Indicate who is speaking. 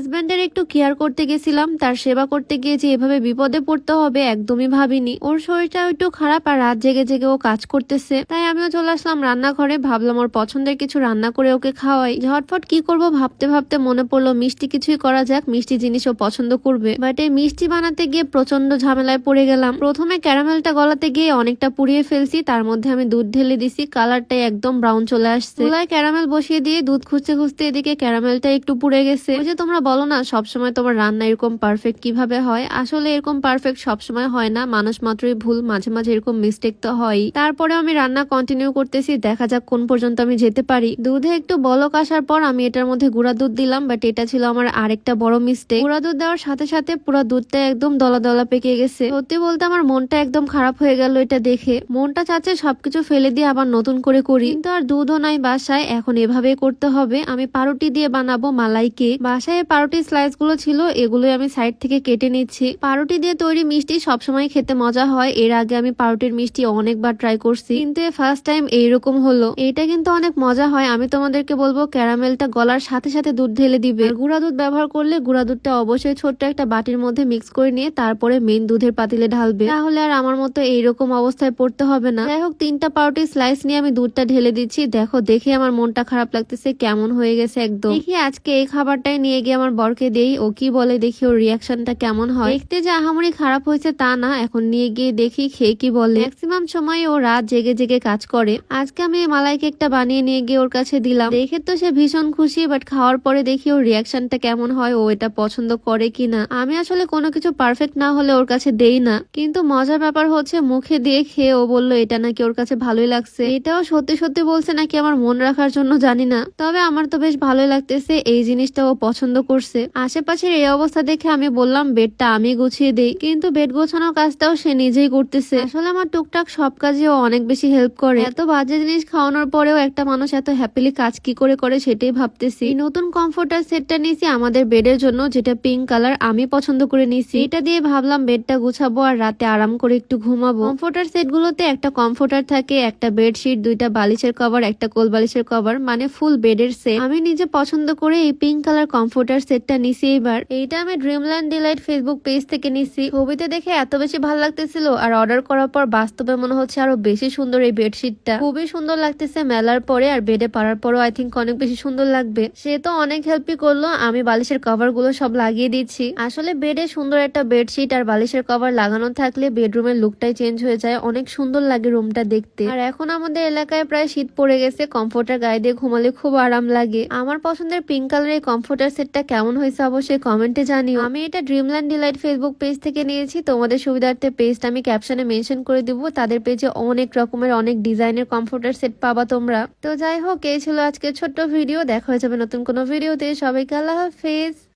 Speaker 1: হাজবেন্ডের একটু কেয়ার করতে গেছিলাম, তার সেবা করতে গিয়ে যে এভাবে বিপদে পড়তে হবে একদমই ভাবিনি। ওর শরীরটা একটু খারাপ আর রাত জেগে জেগে ও কাজ করতেছে। তাই আমিও চলে আসলাম রান্নাঘরে, ভাবলাম ওর পছন্দের কিছু রান্না করে ওকে খাওয়াই। ঝটফট কি করব ভাবতে ভাবতে মনে পড়ল, মিষ্টি কিছুই করা যাক, মিষ্টি জিনিস ও পছন্দ করবে। বাট এই মিষ্টি বানাতে গিয়ে প্রচণ্ড ঝামেলায় পড়ে গেলাম। প্রথমে ক্যারামেলটা গলাতে গিয়ে অনেকটা পুড়িয়ে ফেলছি, তার মধ্যে আমি দুধ ঢেলে দিছি, কালারটাই একদম ব্রাউন চলে আসছে। চুলায় ক্যারামেল বসিয়ে দিয়ে দুধ খুঁজতে খুঁজতে এদিকে ক্যারামেলটা একটু পুড়ে গেছে। ওই যে তোমরা বলো না, সবসময় তোমার রান্না এরকম পারফেক্ট কীভাবে হয়? আসলে এরকম পারফেক্ট সবসময় হয় না, মানুষ মাত্রই ভুল, মাঝে মাঝে এরকম মিস্টেক তো হয়ই। তারপরে আমি রান্না কন্টিনিউ করতেছি, দেখা যাক কোন পর্যন্ত আমি যেতে পারি। দুধে একটু বলক আসার পর আমি এটার মধ্যে গুঁড়া দুধ দিলাম বাট এটা ছিল আমার আরেকটা বড় মিস্টেক গুঁড়া দুধ দেওয়ার সাথে সাথে পুরো দুধটা একদম দলা দলা পেকে গেছে। সত্যি বলতে আমার মনটা একদম খারাপ হয়ে গেল এটা দেখে। মনটা চাচ্ছে সবকিছু ফেলে দিয়ে আবার নতুন করে করি। কিন্তু আর দুধও নাই বাসায়, এখন এভাবে করতে হবে। আমি পাউরুটি দিয়ে বানাবো মালাই কেক। বাসায় পাউরুটি স্লাইসগুলো ছিল, এগুলোই আমি সাইড থেকে কেটে নিচ্ছি। পাউরুটি দিয়ে তৈরি মিষ্টি সবসময় খেতে মজা হয়। এর আগে আমি পাউরুটির মিষ্টি অনেকবার ট্রাই করছি। কিন্তু ফার্স্ট টাইম এইরকম হলো। এটা কিন্তু অনেক মজা হয়। আমি তোমাদেরকে বলব, ক্যারামেলটা গলার সাথে সাথে দুধ ঢেলে দিবে। গুঁড়া দুধ ব্যবহার করলে গুঁড়া দুধটা অবশ্যই ছোট্ট একটা বাটির মধ্যে মিক্স করে নিয়ে তারপরে মেন দুধের পাতিলে ঢালবে। তাহলে আর আমার মতো এইরকম অবস্থায় পড়তে হবে না। যাই হোক, তিনটা পাউরুটি স্লাইস নিয়ে আমি দুধটা ঢেলে দিচ্ছি। দেখো, দেখে আমার মনটা খারাপ লাগতেছে, কেমন হয়ে গেছে একদম। দেখি আজকে এই খাবারটাই নিয়ে গিয়ে আমার বরকে দেই, ও কি বলে দেখি ওর রিয়াকশনটা কেমন হয়। দেখতে যে আহামরি খারাপ হয়েছে তা না, এখন নিয়ে গিয়ে দেখি খেয়ে কি বলে। ম্যাক্সিমাম সময় ও রাত জেগে জেগে কাজ করে। আজকে আমি মালাই কেকটা বানিয়ে নিয়ে গিয়ে ওর কাছে দিলাম। দেখে তো সে ভীষণ খুশি বাট খাওয়ার পরে দেখি ওর রিয়াকশনটা কেমন হয়, ও এটা পছন্দ করে কিনা। আমি আসলে কোনো কিছু পারফেক্ট না হলে ওর কাছে দেই না। কিন্তু মজার ব্যাপার হচ্ছে, মুখে দিয়ে খেয়ে ও বলল, এটা নাকি ওর কাছে ভালোই লাগছে। এটাও সত্যি সত্যি বলছে নাকি আমার মন রাখার জন্য জানি না। তবে আমার তো বেশ ভালোই লাগতেছে, এই জিনিসটা ও পছন্দ করছে। আশেপাশের এই অবস্থা দেখে আমি বললাম, বেডটা আমি গুছিয়ে দেই। কিন্তু বেড গোছানোর কাজটাও সে নিজেই করতেছে। আসলে আমার টুকটাক সব কাজে ও অনেক বেশি হেল্প করে। এত বাজে জিনিস খাওয়ানোর পরেও একটা মানুষ এত হ্যাপিলি কাজ কি করে করে সেটাই ভাবতেছি। নতুন কমফোর্টার সেটটা নিয়েছি আমাদের বেডের জন্য, যেটা পিঙ্ক কালার আমি পছন্দ করে নিয়েছি। এটা দিয়ে ভাবলাম বেডটা গুছাবো আর রাতে আরাম করে একটু ঘুমাবো। কমফোর্টার সেট গুলোতে একটা কমফোর্টার থাকে, একটা বেডশিট দুইটা বালিশের কভার একটা কোল বালিশের কভার মানে ফুল বেডের সেট আমি নিজে পছন্দ করে এই পিঙ্ক কালার কমফোর্টার সেটটা নিছি এবার। এইটা আমি ড্রিমল্যান্ড ডিলাইট ফেসবুক পেজ থেকে নিছি। ছবিতে দেখে এত বেশি ভালো লাগতেছিল আর অর্ডার করার পর বাস্তবে মনে হচ্ছে আরও বেশি সুন্দর এই বেডশিটটা খুবই সুন্দর লাগতেছে মেলার পরে আর বেডে পাড়ার পরও আই থিঙ্ক অনেক বেশি সুন্দর লাগবে। সে তো অনেক হেল্পই করল, আমি বালিশের কভারগুলো সব লাগিয়ে দিচ্ছি। আসলে বেডে সুন্দর একটা বেডশিট আর বালিশের কভার লাগানো থাকলে বেডরুমের লুকটাই চেঞ্জ হয়ে যায়, অনেক সুন্দর লাগে রুমটা দেখতে। আর এখন আমাদের এলাকায় প্রায় শীত পড়ে গেছে কমফোর্টার গায়ে দিয়ে ঘুমালে খুব আরাম লাগে। আমার পছন্দের পিঙ্ক কালারের কমফোর্টার সেটটা কেমন হয়েছে অবশ্যই কমেন্টে জানিও। আমি এটা ড্রিমল্যান্ড ডিলাইট ফেসবুক পেজ থেকে নিয়েছি। তোমাদের সুবিধার্থে পেজটা আমি ক্যাপশনে মেনশন করে দিব। তাদের পেজে অনেক রকমের, অনেক ডিজাইনের কমফোর্টার সেট পাবা তোমরা। তো যাই হোক, এই ছিল আজকে ছোট্ট ভিডিও দেখা হয়ে যাবে নতুন কোনো ভিডিওতে সবাইকে আল্লাহ হাফেজ।